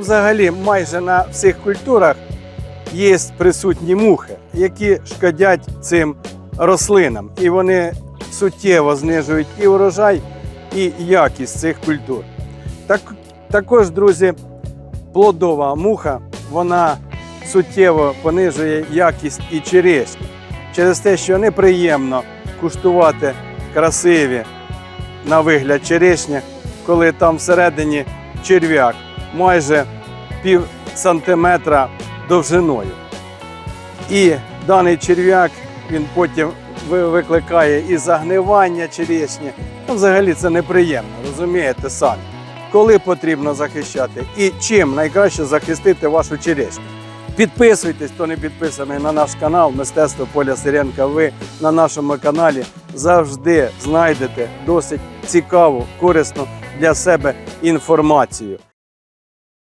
Взагалі, майже на всіх культурах є присутні мухи, які шкодять цим рослинам. І вони суттєво знижують і урожай, і якість цих культур. Так, також, друзі, плодова муха, вона суттєво понижує якість і черешні. Через те, що неприємно куштувати красиві на вигляд черешні, коли там всередині черв'як майже пів сантиметра довжиною. І даний черв'як він потім викликає і загнивання черешні. Ну, взагалі це неприємно, розумієте самі. Коли потрібно захищати і чим найкраще захистити вашу черешню. Підписуйтесь, хто не підписаний на наш канал Мистецтво Поля Сиренка. Ви на нашому каналі завжди знайдете досить цікаву, корисну для себе інформацію.